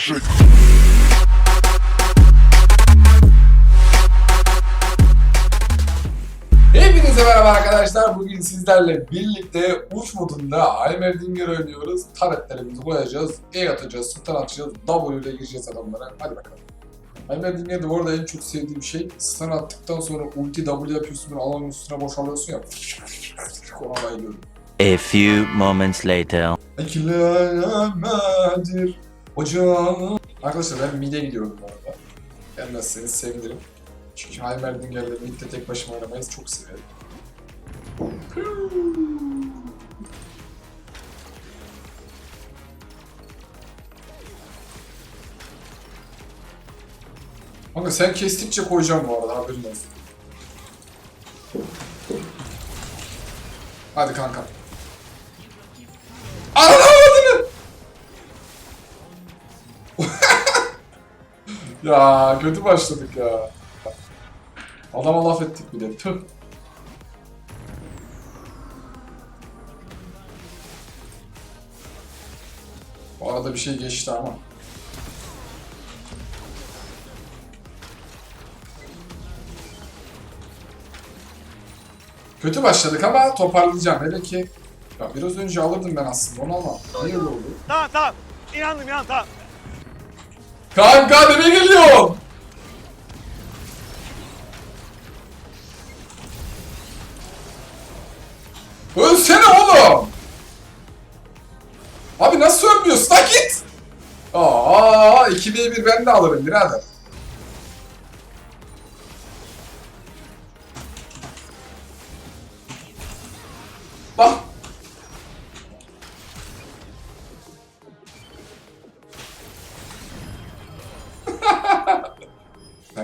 shake. Hepinize merhaba arkadaşlar. Bugün sizlerle birlikte uç modunda Heimerdinger oynuyoruz. Taretlerimizi koyacağız, E atacağız, stun atacağız, W ile gireceğiz adamlara. Hadi bakalım. Heimerdinger'de bu arada en çok sevdiğim şey stun attıktan sonra ulti W yapıyorsun, böyle alanın üstüne boşalıyorsun ya. Ona bayılıyorum. A few moments later. Ekilemedir hocam. Arkadaşlar ben mid'e gidiyorum bu arada. Gelmezseniz sevinirim. Çünkü Heimerdinger'le mid'de tek başıma oynamayı çok severim. Kanka sen kestikçe koyacağım bu arada haberin olsun. Hadi kanka. Ya kötü başladık ya. Adama laf ettik bile. Tüh. Bu arada bir şey geçti ama. Kötü başladık ama toparlayacağım. Hele ki ya biraz önce alırdım ben aslında onu ama niye oldu? Tamam tamam. İnandım inan tamam. Kanka nereye geliyorsun? Ölsene oğlum! Abi nasıl ölmüyorsun? Lan git! Aa, 2v1 ben de alırım birader.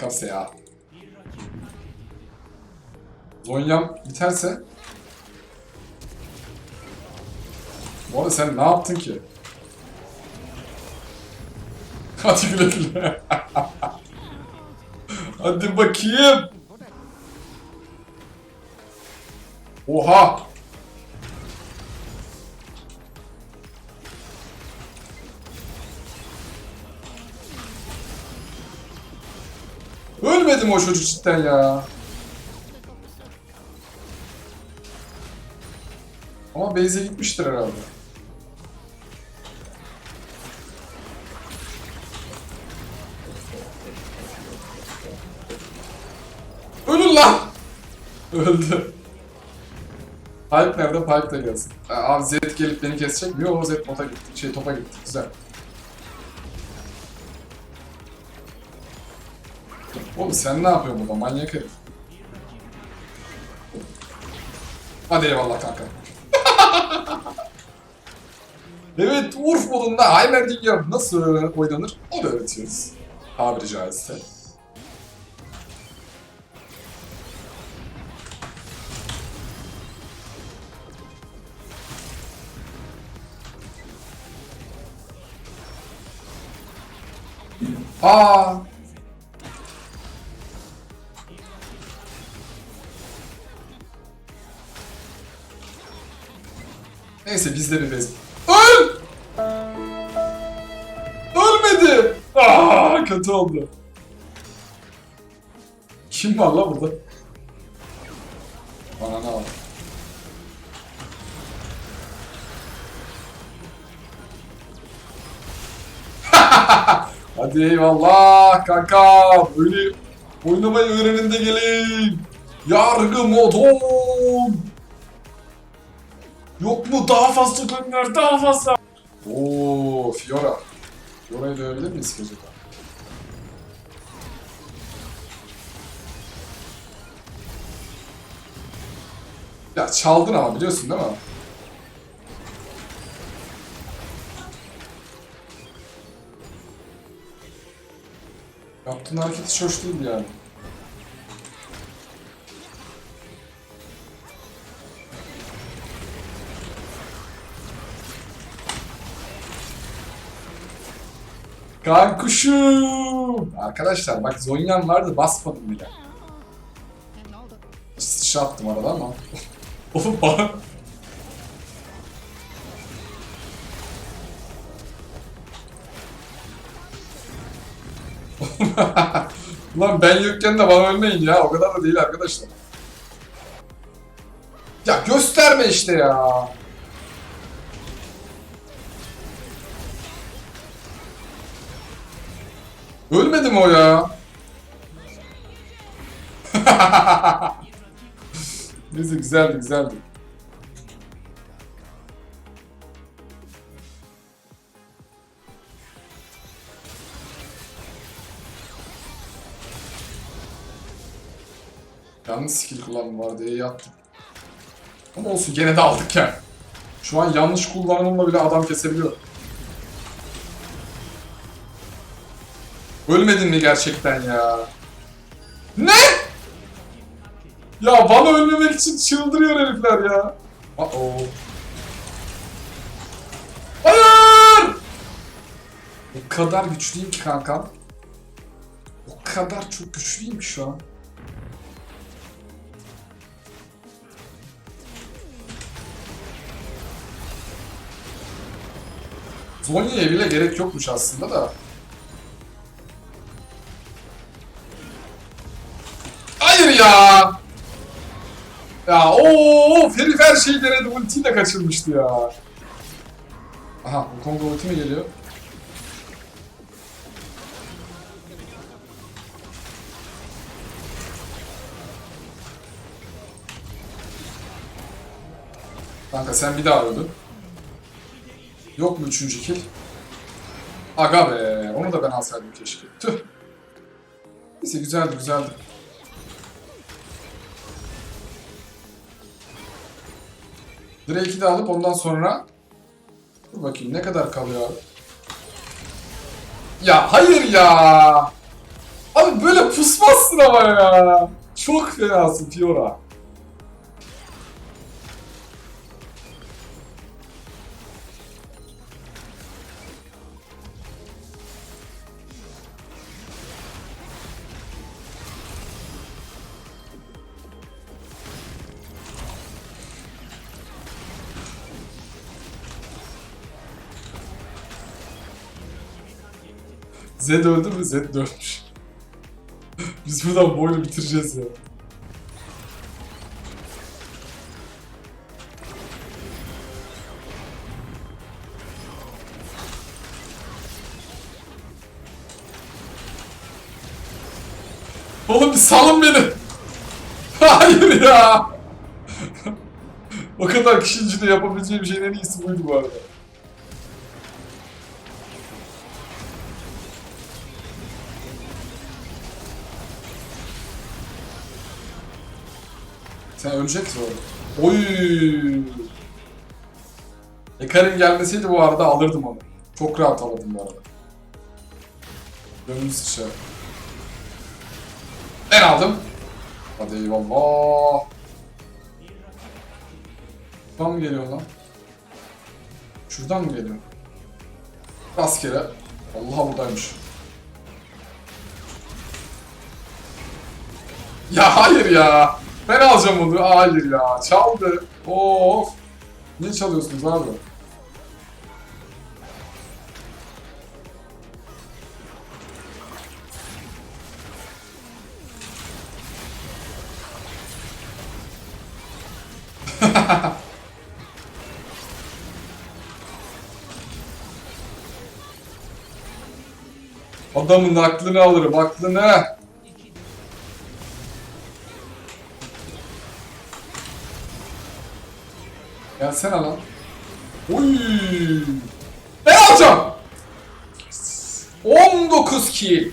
Kankapsa ya. Zonyam biterse... Bu arada sen ne yaptın ki? Hadi güle güle. Hadi bakayım. Oha. Mi o çocuk cidden ya? Ama base'e gitmiştir herhalde. Ölün lan! Öldü. Pipe nerede? Pipe de gelsin. Abi Zed gelip beni kesecek mi? Yok Zed bota gitti. Şey topa gitti. Güzel. Oğlum sen ne yapıyorsun burada manyak herif? Hadi eyvallah kanka. evet Urf modunda Heimerdinger nasıl oynanır onu öğretiyoruz. Tabiri caizse. Aa, Neyse bizde bir bez. Öl! Ölmedi! Aa, kötü oldu. Kim var la burada? Bana ne var? Hadi eyvallah kanka. Böyle oynamayı öğrenin de gelin. Yargı modum. Yok mu daha fazla gönder daha fazla. Oo Fiora. Fiora'yı dövebilir miyiz ki acaba? Ya çaldın ama biliyorsun değil mi? Yaptığın hareket hiç hoş değil yani. Kankuşum. Arkadaşlar bak Zonyan vardı basmadım bile. Sıçra attım arada ama. Bana... Ulan ben yokken de bana ölmeyin ya. O kadar da değil arkadaşlar. Ya gösterme işte ya. Ölmedi mi o ya? Neyse güzeldi güzeldi. Yanlış skill kullanım var diye yattım. Ama olsun gene de aldık yani. Şu an yanlış kullanımla bile adam kesebiliyor. Ölmedin mi gerçekten ya? Ne? Ya bana ölmemek için çıldırıyor herifler ya. Uh -oh. Hayır! O kadar güçlüyüm ki kankam. O kadar çok güçlüyüm ki şu an. Zonya'ya bile gerek yokmuş aslında da. Ya! Ya ooo Ferif her şeyi denedi ultiyi de kaçırmıştı ya. Aha bu Kongo ulti mi geliyor? Kanka sen bir daha öldün. Yok mu üçüncü kill? Aga be, onu da ben alsaydım keşke. Tüh. Neyse güzeldi güzeldi. Drake'i de alıp ondan sonra... Dur bakayım ne kadar kalıyor? Ya hayır ya! Abi böyle pusmazsın ama ya! Çok fenasın Fiora. Zed öldü mü? Zed de ölmüş. Biz buradan bu oyunu bitireceğiz ya. Oğlum bir salın beni. Hayır ya. o kadar kişinin içinde yapabileceğim şeyin en iyisi buydu bu arada. Sen öleceksin orada. Oy. Ekarin gelmeseydi bu arada alırdım onu. Çok rahat alırdım bu arada. Gönlüm sıçrar. Ben aldım. Hadi eyvallah. Şuradan mı geliyor lan? Şuradan mı geliyor? Rastgele. Allah buradaymış. Ya hayır ya. Ben alacağım onu. Hayır ya. Çaldı. Of. Niye çalıyorsunuz abi? Adamın aklını alırım, aklını. Gelsene lan. Oy! Ben alacağım. 19 kill.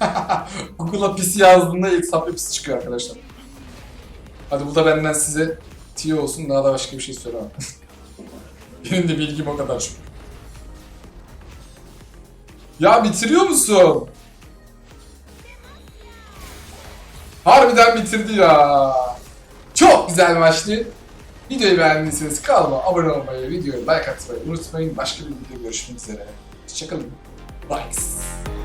Google'a pis yazdığında ilk sapı pis çıkıyor arkadaşlar. Hadi bu da benden size tiyo olsun daha da başka bir şey söylemem. Benim de bilgim o kadar çünkü. Ya bitiriyor musun? Harbiden bitirdi ya. Çok güzel maçtı. Videoyu beğendiyseniz kanalıma abone olmayı, videoyu like atmayı unutmayın. Başka bir videoda görüşmek üzere. Hoşçakalın. Bye.